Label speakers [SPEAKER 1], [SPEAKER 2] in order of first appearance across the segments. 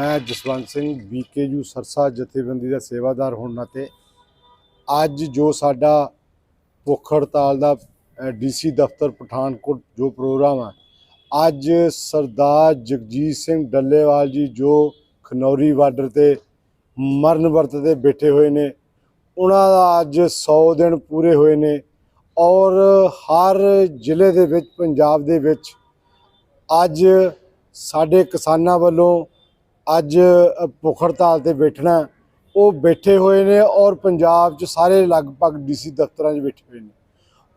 [SPEAKER 1] ਮੈਂ ਜਸਵੰਤ ਸਿੰਘ ਬੀਕੇਯੂ ਸਰਸਾ ਜਥੇਬੰਦੀ ਦਾ ਸੇਵਾਦਾਰ ਹੋਣ ਨਾਤੇ ਅੱਜ ਜੋ ਸਾਡਾ ਭੁੱਖ ਹੜਤਾਲ ਦਾ ਡੀਸੀ ਦਫ਼ਤਰ ਪਠਾਨਕੋਟ ਜੋ ਪ੍ਰੋਗਰਾਮ ਹੈ ਅੱਜ ਸਰਦਾਰ ਜਗਜੀਤ ਸਿੰਘ ਡੱਲੇਵਾਲ ਜੀ ਜੋ ਖਨੌਰੀ ਬਾਰਡਰ ਤੇ ਮਰਨ ਵਰਤ ਤੇ ਬੈਠੇ ਹੋਏ ਨੇ, ਉਹਨਾਂ ਦਾ ਅੱਜ 100 ਦਿਨ ਪੂਰੇ ਹੋਏ ਨੇ ਔਰ ਹਰ ਜ਼ਿਲ੍ਹੇ ਦੇ ਵਿੱਚ, ਪੰਜਾਬ ਦੇ ਵਿੱਚ ਅੱਜ ਸਾਡੇ ਕਿਸਾਨਾਂ ਵੱਲੋਂ ਅੱਜ ਭੁੱਖ ਹੜਤਾਲ ਤੇ ਬੈਠਣਾ ਉਹ ਬੈਠੇ ਹੋਏ ਨੇ ਔਰ ਪੰਜਾਬ 'ਚ ਸਾਰੇ ਲਗਭਗ ਡੀਸੀ ਦਫ਼ਤਰਾਂ 'ਚ ਬੈਠੇ ਹੋਏ ਨੇ।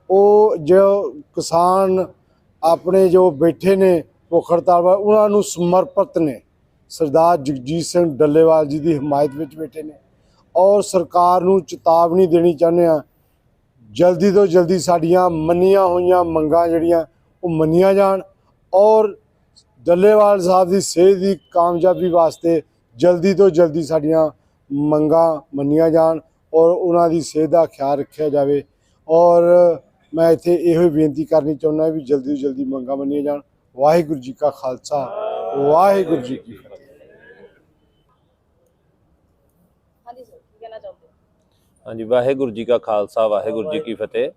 [SPEAKER 1] ਉਹ ਜੋ ਕਿਸਾਨ ਆਪਣੇ ਜੋ ਬੈਠੇ ਨੇ ਭੁੱਖ ਹੜਤਾਲ ਉਹਨਾਂ ਨੂੰ ਸਮਰਪਿਤ ਨੇ। ਸਰਦਾਰ ਜਗਜੀਤ ਸਿੰਘ ਡੱਲੇਵਾਲ ਜੀ ਦੀ ਹਮਾਇਤ ਵਿੱਚ ਬੈਠੇ ਨੇ। ਔਰ ਸਰਕਾਰ ਨੂੰ ਚੇਤਾਵਨੀ ਦੇਣੀ ਚਾਹੁੰਦੇ ਆ ਜਲਦੀ ਤੋਂ ਜਲਦੀ ਸਾਡੀਆਂ ਮੰਨੀਆਂ ਹੋਈਆਂ ਮੰਗਾਂ ਜਿਹੜੀਆਂ, ਉਹ ਮੰਨੀਆਂ ਜਾਣ। ਔਰ ਡੱਲੇਵਾਲ ਸਾਹਿਬ ਦੀ ਸਿਹਤ ਦੀ ਕਾਮਯਾਬੀ ਵਾਸਤੇ ਜਲਦੀ ਤੋਂ ਜਲਦੀ ਸਾਡੀਆਂ ਮੰਗਾਂ ਮੰਨੀਆਂ ਜਾਣ ਔਰ ਉਹਨਾਂ ਦੀ ਸਿਹਤ ਦਾ ਖਿਆਲ ਰੱਖਿਆ ਜਾਵੇ। ਔਰ ਮੈਂ ਇੱਥੇ ਇਹੋ ਹੀ ਬੇਨਤੀ ਕਰਨੀ ਚਾਹੁੰਦਾ ਵੀ ਜਲਦੀ ਤੋਂ ਜਲਦੀ ਮੰਗਾਂ ਮੰਨੀਆਂ ਜਾਣ। ਵਾਹਿਗੁਰੂ ਜੀ ਕਾ ਖਾਲਸਾ ਵਾਹਿਗੁਰੂ ਜੀ ਕੀ ਫਤਿਹ।
[SPEAKER 2] ਹਾਂਜੀ ਸਰ ਕੀ ਕਹਿਣਾ ਚਾਹੁੰਦੇ ਹੋ?
[SPEAKER 3] ਹਾਂਜੀ ਵਾਹਿਗੁਰੂ ਜੀ ਕਾ ਖਾਲਸਾ ਵਾਹਿਗੁਰੂ ਜੀ ਕੀ ਫਤਿਹ।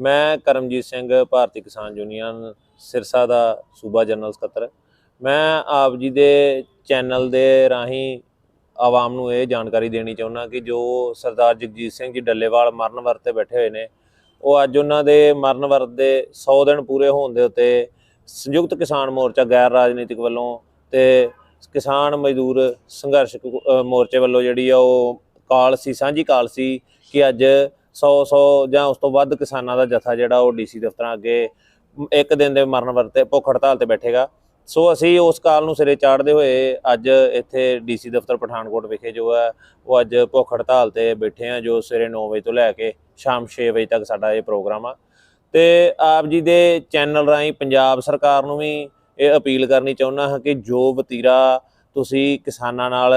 [SPEAKER 3] ਮੈਂ ਕਰਮਜੀਤ ਸਿੰਘ ਭਾਰਤੀ ਕਿਸਾਨ ਯੂਨੀਅਨ ਸਿਰਸਾ ਦਾ ਸੂਬਾ ਜਨਰਲ ਸਕੱਤਰ। ਮੈਂ ਆਪ ਜੀ ਦੇ ਚੈਨਲ ਦੇ ਰਾਹੀਂ ਆਵਾਮ ਨੂੰ ਇਹ ਜਾਣਕਾਰੀ ਦੇਣੀ ਚਾਹੁੰਦਾ ਕਿ ਜੋ ਸਰਦਾਰ ਜਗਜੀਤ ਸਿੰਘ ਜੀ ਡੱਲੇਵਾਲ ਮਰਨ ਵਰਤ ਤੇ ਬੈਠੇ ਹੋਏ ਨੇ, ਉਹ ਅੱਜ ਉਹਨਾਂ ਦੇ ਮਰਨ ਵਰਤ ਦੇ 100 ਦਿਨ ਪੂਰੇ ਹੋਣ ਦੇ ਉੱਤੇ ਸੰਯੁਕਤ ਕਿਸਾਨ ਮੋਰਚਾ ਗੈਰ ਰਾਜਨੀਤਿਕ ਵੱਲੋਂ ਤੇ ਕਿਸਾਨ ਮਜ਼ਦੂਰ ਸੰਘਰਸ਼ ਮੋਰਚੇ ਵੱਲੋਂ ਜਿਹੜੀ ਆ ਉਹ ਕਾਲ ਸੀ, ਸਾਂਝੀ ਕਾਲ ਸੀ ਕਿ ਅੱਜ 100 100 ਜਾਂ ਉਸ ਤੋਂ ਵੱਧ ਕਿਸਾਨਾਂ ਦਾ ਜਥਾ ਜਿਹੜਾ ਉਹ ਡੀਸੀ ਦਫ਼ਤਰਾਂ ਅੱਗੇ ਇੱਕ ਦਿਨ ਦੇ ਮਰਨ ਵਰਤੇ ਭੁੱਖ ਹੜਤਾਲ ਤੇ ਬੈਠੇਗਾ। ਸੋ ਅਸੀਂ ਉਸ ਕਾਲ ਨੂੰ ਸਿਰੇ ਚਾੜਦੇ ਹੋਏ ਅੱਜ ਇੱਥੇ ਡੀਸੀ ਦਫ਼ਤਰ ਪਠਾਨਕੋਟ ਵਿਖੇ ਜੋ ਹੈ, ਉਹ ਅੱਜ ਭੁੱਖ ਹੜਤਾਲ ਤੇ ਬੈਠੇ ਆ ਜੋ ਸਵੇਰੇ 9 ਵਜੇ ਤੋਂ ਲੈ ਕੇ ਸ਼ਾਮ 6 ਵਜੇ ਤੱਕ ਸਾਡਾ ਇਹ ਪ੍ਰੋਗਰਾਮ ਆ। ਤੇ ਆਪ ਜੀ ਦੇ ਚੈਨਲ ਰਾਹੀਂ ਪੰਜਾਬ ਸਰਕਾਰ ਨੂੰ ਵੀ ਇਹ ਅਪੀਲ ਕਰਨੀ ਚਾਹੁੰਦਾ ਹਾਂ ਕਿ ਜੋ ਵਤੀਰਾ ਤੁਸੀਂ ਕਿਸਾਨਾਂ ਨਾਲ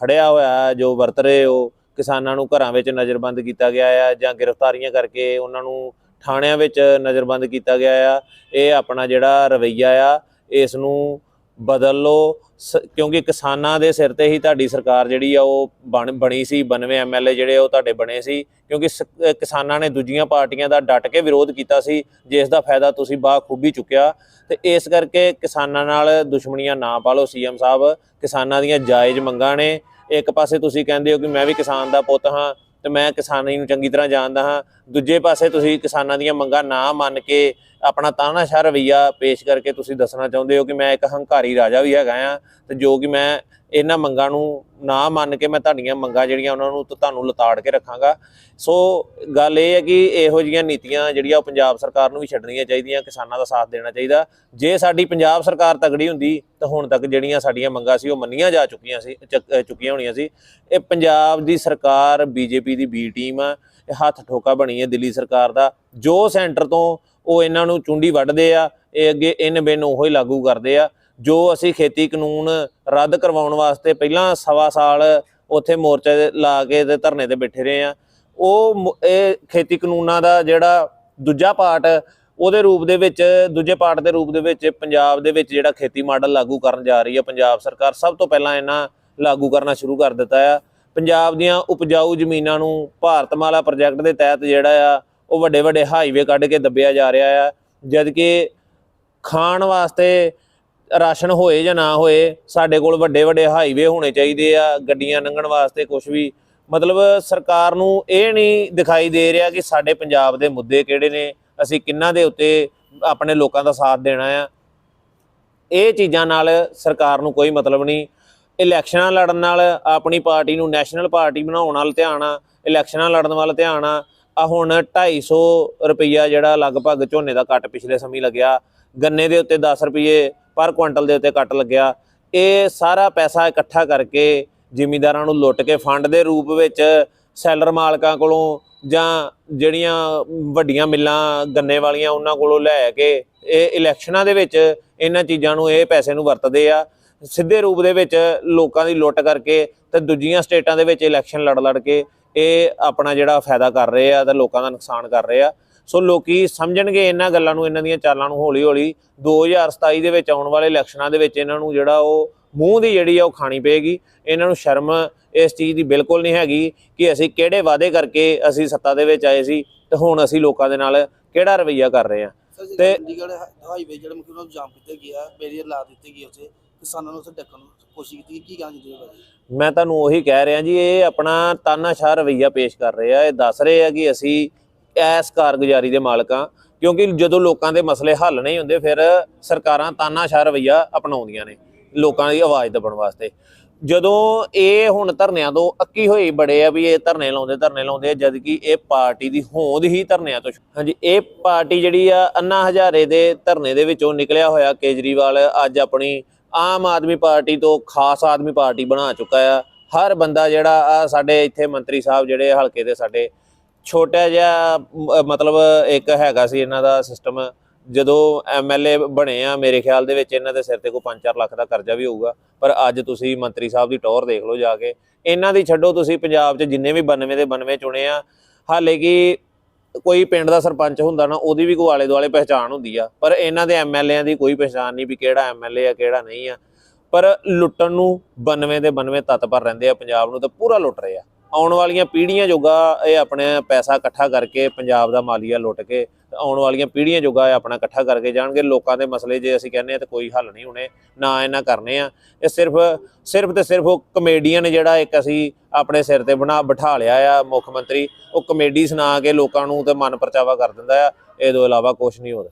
[SPEAKER 3] ਫੜਿਆ ਹੋਇਆ ਜੋ ਵਰਤ ਰਹੇ ਹੋ, ਕਿਸਾਨਾਂ ਨੂੰ ਘਰਾਂ ਵਿੱਚ ਨਜ਼ਰਬੰਦ ਕੀਤਾ ਗਿਆ ਆ ਜਾਂ ਗ੍ਰਿਫਤਾਰੀਆਂ ਕਰਕੇ ਉਹਨਾਂ ਨੂੰ ਥਾਣਿਆਂ ਵਿੱਚ ਨਜ਼ਰਬੰਦ ਕੀਤਾ ਗਿਆ ਆ, ਇਹ ਆਪਣਾ ਜਿਹੜਾ ਰਵਈਆ ਆ ਇਸ ਨੂੰ ਬਦਲ ਲਓ। ਸ- ਕਿਉਂਕਿ ਕਿਸਾਨਾਂ ਦੇ ਸਿਰ ਤੇ ਹੀ ਤੁਹਾਡੀ ਸਰਕਾਰ ਜਿਹੜੀ ਆ, ਉਹ ਬਣ, ਬਣੀ ਸੀ 92 ਐਮਐਲਏ ਜਿਹੜੇ ਉਹ ਤੁਹਾਡੇ ਬਣੇ ਸੀ। ਕਿਉਂਕਿ ਸ- ਕਿਸਾਨਾਂ ਨੇ ਦੂਜੀਆਂ ਪਾਰਟੀਆਂ ਦਾ ਡਟ ਕੇ ਵਿਰੋਧ ਕੀਤਾ ਸੀ, ਜਿਸ ਦਾ ਫਾਇਦਾ ਤੁਸੀਂ ਬਾਖੂਬੀ ਚੁੱਕਿਆ। ਤੇ ਇਸ ਕਰਕੇ ਕਿਸਾਨਾਂ ਨਾਲ ਦੁਸ਼ਮਣੀਆਂ ਨਾ ਪਾਲੋ ਸੀਐਮ ਸਾਹਿਬ। ਕਿਸਾਨਾਂ ਦੀਆਂ ਜਾਇਜ਼ ਮੰਗਾਂ ਨੇ। ਇੱਕ ਪਾਸੇ ਤੁਸੀਂ ਕਹਿੰਦੇ ਹੋ ਕਿ ਮੈਂ ਵੀ ਕਿਸਾਨ ਦਾ ਪੁੱਤ ਹਾਂ। ਤੇ ਮੈਂ ਕਿਸਾਨੀ ਨੂੰ ਚੰਗੀ ਤਰ੍ਹਾਂ ਜਾਣਦਾ ਹਾਂ। ਦੂਜੇ ਪਾਸੇ ਤੁਸੀਂ ਕਿਸਾਨਾਂ ਦੀਆਂ ਮੰਗਾਂ ਨਾ ਮੰਨ ਕੇ ਆਪਣਾ ਤਾਨਾਸ਼ਾਹ ਰਵਈਆ ਪੇਸ਼ ਕਰਕੇ ਤੁਸੀਂ ਦੱਸਣਾ ਚਾਹੁੰਦੇ ਹੋ ਕਿ ਮੈਂ ਇੱਕ ਹੰਕਾਰੀ ਰਾਜਾ ਵੀ ਹੈਗਾ ਆ ਤੇ ਜੋ ਕਿ ਮੈਂ ਇਹਨਾਂ ਮੰਗਾਂ ਨੂੰ ਨਾ ਮੰਨ ਕੇ ਮੈਂ ਤੁਹਾਡੀਆਂ ਮੰਗਾਂ ਜਿਹੜੀਆਂ ਉਹਨਾਂ ਨੂੰ ਤੁਹਾਨੂੰ ਲਤਾੜ ਕੇ ਰੱਖਾਂਗਾ। ਸੋ ਗੱਲ ਇਹ ਹੈ ਕਿ ਇਹੋ ਜਿਹੀਆਂ ਨੀਤੀਆਂ ਜਿਹੜੀਆਂ ਉਹ ਪੰਜਾਬ ਸਰਕਾਰ ਨੂੰ ਵੀ ਛੱਡਣੀਆਂ ਚਾਹੀਦੀਆਂ, ਕਿਸਾਨਾਂ ਦਾ ਸਾਥ ਦੇਣਾ ਚਾਹੀਦਾ। ਜੇ ਸਾਡੀ ਪੰਜਾਬ ਸਰਕਾਰ ਤਗੜੀ ਹੁੰਦੀ, ਤਾਂ ਹੁਣ ਤੱਕ ਜਿਹੜੀਆਂ ਸਾਡੀਆਂ ਮੰਗਾਂ ਸੀ ਉਹ ਮੰਨੀਆਂ ਜਾ ਚੁੱਕੀਆਂ ਸੀ, ਚੱਕ- ਚੁੱਕੀਆਂ ਹੋਣੀਆਂ ਸੀ। ਇਹ ਪੰਜਾਬ ਦੀ ਸਰਕਾਰ, ਬੀਜੇਪੀ ਦੀ ਬੀ ਟੀਮ ਆ, ਇਹ ਹੱਥ ਠੋਕਾ ਬਣੀ ਹੈ ਦਿੱਲੀ ਸਰਕਾਰ ਦਾ। ਜੋ ਸੈਂਟਰ ਤੋਂ ਉਹ ਇਹਨਾਂ ਨੂੰ ਚੁੰਡੀ ਵੱਢਦੇ ਆ, ਇਹ ਅੱਗੇ ਇਨ ਬਿਨ ਉਹੋ ਹੀ ਲਾਗੂ ਕਰਦੇ ਆ। ਜੋ ਅਸੀਂ ਖੇਤੀ ਕਾਨੂੰਨ ਰੱਦ ਕਰਵਾਉਣ ਵਾਸਤੇ ਪਹਿਲਾਂ ਸਵਾ ਸਾਲ ਉੱਥੇ ਮੋਰਚੇ ਲਾ ਕੇ ਤੇ ਧਰਨੇ ਤੇ ਬੈਠੇ ਰਹੇ ਆ ਉਹ ਮ- ਇਹ ਖੇਤੀ ਕਾਨੂੰਨਾਂ ਦਾ ਜਿਹੜਾ ਦੂਜਾ ਪਾਰਟ, ਉਹਦੇ ਰੂਪ ਦੇ ਵਿੱਚ, ਦੂਜੇ ਪਾਰਟ ਦੇ ਰੂਪ ਦੇ ਵਿੱਚ ਪੰਜਾਬ ਦੇ ਵਿੱਚ ਜਿਹੜਾ ਖੇਤੀ ਮਾਡਲ ਲਾਗੂ ਕਰਨ ਜਾ ਰਹੀ ਹੈ, ਪੰਜਾਬ ਸਰਕਾਰ ਸਭ ਤੋਂ ਪਹਿਲਾਂ ਇਹਨਾਂ ਲਾਗੂ ਕਰਨਾ ਸ਼ੁਰੂ ਕਰ ਦਿੱਤਾ ਆ। ਪੰਜਾਬ ਦੀਆਂ ਉਪਜਾਊ ਜ਼ਮੀਨਾਂ ਨੂੰ ਭਾਰਤਮਾਲਾ ਪ੍ਰੋਜੈਕਟ ਦੇ ਤਹਿਤ ਜਿਹੜਾ ਆ, ਉਹ ਵੱਡੇ ਵੱਡੇ ਹਾਈਵੇ ਕੱਢ ਕੇ ਦੱਬਿਆ ਜਾ ਰਿਹਾ ਆ। ਜਦਕਿ ਖਾਣ ਵਾਸਤੇ ਰਾਸ਼ਨ ਹੋਏ ਜਾਂ ਨਾ ਹੋਏ, ਸਾਡੇ ਕੋਲ ਵੱਡੇ ਵੱਡੇ ਹਾਈਵੇ ਹੋਣੇ ਚਾਹੀਦੇ ਆ, ਗੱਡੀਆਂ ਲੰਘਣ ਵਾਸਤੇ ਕੁਝ ਵੀ। ਮਤਲਬ ਸਰਕਾਰ ਨੂੰ ਇਹ ਨਹੀਂ ਦਿਖਾਈ ਦੇ ਰਿਹਾ ਕਿ ਸਾਡੇ ਪੰਜਾਬ ਦੇ ਮੁੱਦੇ ਕਿਹੜੇ ਨੇ, ਅਸੀਂ ਕਿੰਨਾਂ ਦੇ ਉੱਤੇ ਆਪਣੇ ਲੋਕਾਂ ਦਾ ਸਾਥ ਦੇਣਾ ਆ। ਇਹ ਚੀਜ਼ਾਂ ਨਾਲ ਸਰਕਾਰ ਨੂੰ ਕੋਈ ਮਤਲਬ ਨਹੀਂ। ਇਲੈਕਸ਼ਨਾਂ ਲੜਨ ਨਾਲ ਆਪਣੀ ਪਾਰਟੀ ਨੂੰ ਨੈਸ਼ਨਲ ਪਾਰਟੀ ਬਣਾਉਣ ਵੱਲ ਧਿਆਨ ਆ, ਇਲੈਕਸ਼ਨਾਂ ਲੜਨ ਵੱਲ ਧਿਆਨ ਆ। ਆ ਹੁਣ 250 ਰੁਪਈਆ ਜਿਹੜਾ ਲਗਭਗ ਝੋਨੇ ਦਾ ਕੱਟ ਪਿਛਲੇ ਸਮੇਂ ਲੱਗਿਆ। ਗੰਨੇ ਦੇ ਉੱਤੇ 10 ਰੁਪਏ ਪਰ ਕੁਇੰਟਲ ਦੇ ਉੱਤੇ ਕੱਟ ਲੱਗਿਆ। ਇਹ ਸਾਰਾ ਪੈਸਾ ਇਕੱਠਾ ਕਰਕੇ ਜ਼ਿਮੀਂਦਾਰਾਂ ਨੂੰ ਲੁੱਟ ਕੇ ਫੰਡ ਦੇ ਰੂਪ ਵਿੱਚ ਸੈਲਰ ਮਾਲਕਾਂ ਕੋਲੋਂ ਜਾਂ ਜਿਹੜੀਆਂ ਵੱਡੀਆਂ ਮਿੱਲਾਂ ਗੰਨੇ ਵਾਲੀਆਂ ਉਹਨਾਂ ਕੋਲੋਂ ਲੈ ਕੇ ਇਹ ਇਲੈਕਸ਼ਨਾਂ ਦੇ ਵਿੱਚ ਇਹਨਾਂ ਚੀਜ਼ਾਂ ਨੂੰ ਇਹ ਪੈਸੇ ਨੂੰ ਵਰਤਦੇ ਆ। ਸਿੱਧੇ ਰੂਪ ਦੇ ਵਿੱਚ ਲੋਕਾਂ ਦੀ ਲੁੱਟ ਕਰਕੇ ਤੇ ਦੂਜੀਆਂ ਸਟੇਟਾਂ ਦੇ ਵਿੱਚ ਇਲੈਕਸ਼ਨ ਲੜ ਲੜ ਕੇ ਇਹ ਆਪਣਾ ਜਿਹੜਾ ਫਾਇਦਾ ਕਰ ਰਹੇ ਆ ਤੇ ਲੋਕਾਂ ਦਾ ਨੁਕਸਾਨ ਕਰ ਰਹੇ ਆ। ਸੋ ਲੋਕੀ ਸਮਝਣਗੇ ਇਹਨਾਂ ਗੱਲਾਂ ਨੂੰ ਇਹਨਾਂ ਦੀਆਂ ਚਾਲਾਂ ਨੂੰ ਹੌਲੀ ਹੌਲੀ 2027 ਦੇ ਵਿੱਚ ਆਉਣ ਵਾਲੇ ਇਲੈਕਸ਼ਨਾਂ ਦੇ ਵਿੱਚ ਇਹਨਾਂ ਨੂੰ ਜਿਹੜਾ ਉਹ ਮੂੰਹ ਦੀ ਜਿਹੜੀ ਆ ਉਹ ਖਾਣੀ ਪਏਗੀ। ਇਹਨਾਂ ਨੂੰ ਸ਼ਰਮ ਇਸ ਚੀਜ਼ ਦੀ ਬਿਲਕੁਲ ਨਹੀਂ ਹੈਗੀ ਕਿ ਅਸੀਂ ਕਿਹੜੇ ਵਾਅਦੇ ਕਰਕੇ ਅਸੀਂ ਸੱਤਾ ਦੇ ਵਿੱਚ ਆਏ ਸੀ ਤੇ ਹੁਣ ਅਸੀਂ ਲੋਕਾਂ ਦੇ ਨਾਲ ਕਿਹੜਾ ਰਵਈਆ ਕਰ ਰਹੇ ਹਾਂ। ਤੇ-
[SPEAKER 4] ਜਿਹੜੇ ਚੰਡੀਗੜ੍ਹ ਹਾ- ਹਾਈਵੇ ਜਿਹੜੇ ਮੁਖੀ ਉਹਨਾਂ ਨੂੰ ਜਾਮ ਕੀਤੇ ਗਿਆ ਬੈਰੀਅਰ ਲਾ ਦਿੱਤੇ ਗਏ ਉੱਥੇ ਕਿਸਾਨਾਂ ਨੂੰ ਉੱਥੇ ਡੱਕਣ ਨੂੰ ਕੋਸ਼ਿਸ਼ ਕੀਤੀ ਗਈ। ਕੀ
[SPEAKER 3] ਮੈਂ ਤੁਹਾਨੂੰ ਉਹੀ ਕਹਿ ਰਿਹਾ ਜੀ ਇਹ ਆਪਣਾ ਤਾਨਾਸ਼ਾਹ ਰਵਈਆ ਪੇਸ਼ ਕਰ ਰਹੇ ਆ। ਇਹ ਦੱਸ ਰਹੇ ਆ ਕਿ ਅਸੀਂ ਐਸ ਕਾਰਗੁਜ਼ਾਰੀ ਦੇ ਮਾਲਕ ਹਾਂ, ਕਿਉਂਕਿ ਜਦੋਂ ਲੋਕਾਂ ਦੇ ਮਸਲੇ ਹੱਲ ਨਹੀਂ ਹੁੰਦੇ, ਫਿਰ ਸਰਕਾਰਾਂ ਤਾਨਾਸ਼ਾਹ ਰਵਈਆ ਅਪਣਾਉਂਦੀਆਂ ਨੇ ਲੋਕਾਂ ਦੀ ਆਵਾਜ਼ ਦਬਣ ਵਾਸਤੇ। ਜਦੋਂ ਇਹ ਹੁਣ ਧਰਨਿਆਂ ਤੋਂ ਅੱਕੀ ਹੋਈ ਬੜੇ ਆ ਵੀ ਇਹ ਧਰਨੇ ਲਾਉਂਦੇ ਧਰਨੇ ਲਾਉਂਦੇ ਜਦ ਕਿ ਇਹ ਪਾਰਟੀ ਦੀ ਹੋਂਦ ਹੀ ਧਰਨਿਆਂ ਤੋਂ ਹਾਂਜੀ, ਇਹ ਪਾਰਟੀ ਜਿਹੜੀ ਆ, ਅੰਨਾ ਹਜ਼ਾਰੇ ਦੇ ਧਰਨੇ ਦੇ ਵਿੱਚੋਂ ਨਿਕਲਿਆ ਹੋਇਆ ਕੇਜਰੀਵਾਲ ਅੱਜ ਆਪਣੀ ਆਮ ਆਦਮੀ ਪਾਰਟੀ ਤੋਂ ਖਾਸ ਆਦਮੀ ਪਾਰਟੀ ਬਣਾ ਚੁੱਕਾ ਆ। ਹਰ ਬੰਦਾ ਜਿਹੜਾ ਆ, ਸਾਡੇ ਇੱਥੇ ਮੰਤਰੀ ਸਾਹਿਬ ਜਿਹੜੇ ਹਲਕੇ ਦੇ ਸਾਡੇ ਛੋਟਾ ਜਿਹਾ, ਮ- ਮਤਲਬ ਇੱਕ ਹੈਗਾ ਸੀ ਇਹਨਾਂ ਦਾ ਸਿਸਟਮ ਜਦੋਂ ਐਮਐਲਏ ਬਣੇ ਆ, ਮੇਰੇ ਖਿਆਲ ਦੇ ਵਿੱਚ ਇਹਨਾਂ ਦੇ ਸਿਰ ਤੇ ਕੋਈ 5-4 ਲੱਖ ਦਾ ਕਰਜ਼ਾ ਵੀ ਹੋਊਗਾ, ਪਰ ਅੱਜ ਤੁਸੀਂ ਮੰਤਰੀ ਸਾਹਿਬ ਦੀ ਟੌਰ ਦੇਖ ਲਓ ਜਾ ਕੇ, ਇਹਨਾਂ ਦੀ ਛੱਡੋ ਤੁਸੀਂ ਪੰਜਾਬ 'ਚ ਜਿੰਨੇ ਵੀ 92 ਦੇ 92 ਚੁਣੇ ਆ, ਹਾਲੇ ਕਿ ਕੋਈ ਪਿੰਡ ਦਾ ਸਰਪੰਚ ਹੁੰਦਾ ਨਾ, ਉਹਦੀ ਵੀ ਕੋਈ ਆਲੇ ਦੁਆਲੇ ਪਹਿਚਾਣ ਹੁੰਦੀ ਆ, ਪਰ ਇਹਨਾਂ ਦੇ ਐਮਐਲਏਆਂ ਦੀ ਕੋਈ ਪਹਿਚਾਣ ਨਹੀਂ ਵੀ ਕਿਹੜਾ ਐਮਐਲਏ ਆ, ਕਿਹੜਾ ਨਹੀਂ ਆ, ਪਰ ਲੁੱਟਣ ਨੂੰ 92 ਦੇ 92 ਤਤਪਰ ਰਹਿੰਦੇ ਆ, ਪੰਜਾਬ ਨੂੰ ਤਾਂ ਪੂਰਾ ਲੁੱਟ ਰਹੇ ਆ। ਆਉਣ ਵਾਲੀਆਂ ਪੀੜ੍ਹੀਆਂ ਜੋਗਾ ਇਹ ਆਪਣੇ ਪੈਸਾ ਇਕੱਠਾ ਕਰਕੇ ਪੰਜਾਬ ਦਾ ਮਾਲੀਆ ਲੁੱਟ ਕੇ ਆਉਣ ਵਾਲੀਆਂ ਪੀੜ੍ਹੀਆਂ ਜੋਗਾ ਇਹ ਆਪਣਾ ਇਕੱਠਾ ਕਰਕੇ ਜਾਣਗੇ। ਲੋਕਾਂ ਦੇ ਮਸਲੇ ਜੇ ਅਸੀਂ ਕਹਿੰਦੇ ਆ ਤੇ ਕੋਈ ਹੱਲ ਨਹੀਂ ਹੋਣੇ, ਨਾ ਇਹਨਾਂ ਕਰਨੇ ਆ। ਇਹ ਸਿਰਫ ਸਿਰਫ ਤੇ ਸਿਰਫ ਉਹ ਕਮੇਡੀਅਨ ਜਿਹੜਾ ਇੱਕ ਅਸੀਂ ਆਪਣੇ ਸਿਰ ਤੇ ਬਣਾ, ਬਿਠਾ ਲਿਆ ਆ ਮੁੱਖ ਮੰਤਰੀ, ਉਹ ਕਮੇਡੀ ਸੁਣਾ ਕੇ ਲੋਕਾਂ ਨੂੰ ਤੇ ਮਨ ਪਰਚਾਵਾ ਕਰ ਦਿੰਦਾ ਆ। ਇਹ ਤੋਂ ਇਲਾਵਾ ਕੁਝ ਨਹੀਂ ਹੋਰ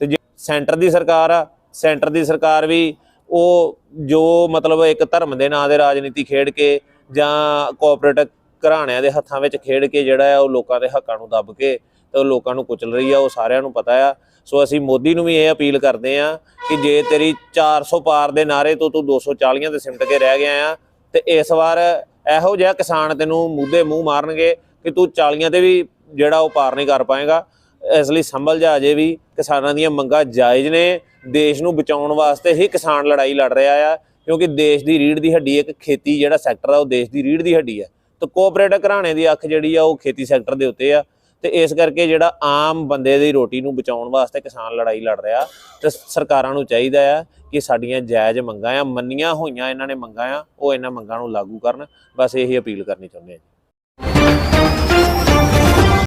[SPEAKER 3] ਤੇ ਜੇ ਸੈਂਟਰ ਦੀ ਸਰਕਾਰ ਆ, ਸੈਂਟਰ ਦੀ ਸਰਕਾਰ ਵੀ ਉਹ ਜੋ ਮਤਲਬ ਇੱਕ ਧਰਮ ਦੇ ਨਾਂ ਦੇ ਰਾਜਨੀਤੀ ਖੇਡ ਕੇ ਜਾਂ ਕੋਆਪਰੇਟ ਘਰਾਣਿਆਂ ਦੇ ਹੱਥਾਂ ਵਿੱਚ ਖੇਡ ਕੇ ਜਿਹੜਾ ਆ ਉਹ ਲੋਕਾਂ ਦੇ ਹੱਕਾਂ ਨੂੰ ਦੱਬ ਕੇ ਤੇ ਉਹ ਲੋਕਾਂ ਨੂੰ ਕੁਚਲ ਰਹੀ ਆ, ਉਹ ਸਾਰਿਆਂ ਨੂੰ ਪਤਾ ਆ। ਸੋ ਅਸੀਂ ਮੋਦੀ ਨੂੰ ਵੀ ਇਹ ਅਪੀਲ ਕਰਦੇ ਆ ਕਿ ਜੇ ਤੇਰੀ 400 ਪਾਰ ਦੇ ਨਾਰੇ ਤੋਂ ਤੂੰ 240 ਤੇ ਸਿਮਟ ਕੇ ਰਹਿ ਗਿਆ ਆ, ਤੇ ਇਸ ਵਾਰ ਇਹੋ ਜਿਹਾ ਕਿਸਾਨ ਤੈਨੂੰ ਮੂਧੇ ਮੂੰਹ ਮਾਰਨਗੇ ਕਿ ਤੂੰ 40 ਤੇ ਵੀ ਜਿਹੜਾ ਉਹ ਪਾਰ ਨਹੀਂ ਕਰ ਪਾਏਗਾ। ਇਸ ਲਈ ਸੰਭਲ ਜਾ ਅਜੇ ਵੀ। ਕਿਸਾਨਾਂ ਦੀਆਂ ਮੰਗਾਂ ਜਾਇਜ਼ ਨੇ। ਦੇਸ਼ ਨੂੰ ਬਚਾਉਣ ਵਾਸਤੇ ਹੀ ਕਿਸਾਨ ਲੜਾਈ ਲੜ ਰਿਹਾ ਆ। ਕਿਉਂਕਿ ਦੇਸ਼ ਦੀ ਰੀੜ ਦੀ ਹੱਡੀ ਇੱਕ ਖੇਤੀ ਜਿਹੜਾ ਸੈਕਟਰ ਆ, ਉਹ ਦੇਸ਼ ਦੀ ਰੀੜ ਦੀ ਹੱਡੀ ਆ। ਤਾਂ ਕੋਆਪਰੇਟਿਵ ਘਰਾਣੇ ਦੀ ਅੱਖ ਜਿਹੜੀ ਆ, ਉਹ ਖੇਤੀ ਸੈਕਟਰ ਦੇ ਉੱਤੇ ਆ। ਤੇ ਇਸ ਕਰਕੇ ਜਿਹੜਾ ਆਮ ਬੰਦੇ ਦੀ ਰੋਟੀ ਨੂੰ ਬਚਾਉਣ ਵਾਸਤੇ ਕਿਸਾਨ ਲੜਾਈ ਲੜ ਰਿਹਾ, ਤੇ ਸਰਕਾਰਾਂ ਨੂੰ ਚਾਹੀਦਾ ਆ ਕਿ ਸਾਡੀਆਂ ਜਾਇਜ਼ ਮੰਗਾਂ ਆ, ਮੰਨੀਆਂ ਹੋਈਆਂ ਇਹਨਾਂ ਨੇ ਮੰਗਾਂ ਆ, ਉਹ ਇਹਨਾਂ ਮੰਗਾਂ ਨੂੰ ਲਾਗੂ ਕਰਨ। ਬਸ ਇਹੀ ਅਪੀਲ ਕਰਨੀ ਚਾਹੁੰਦੇ ਆ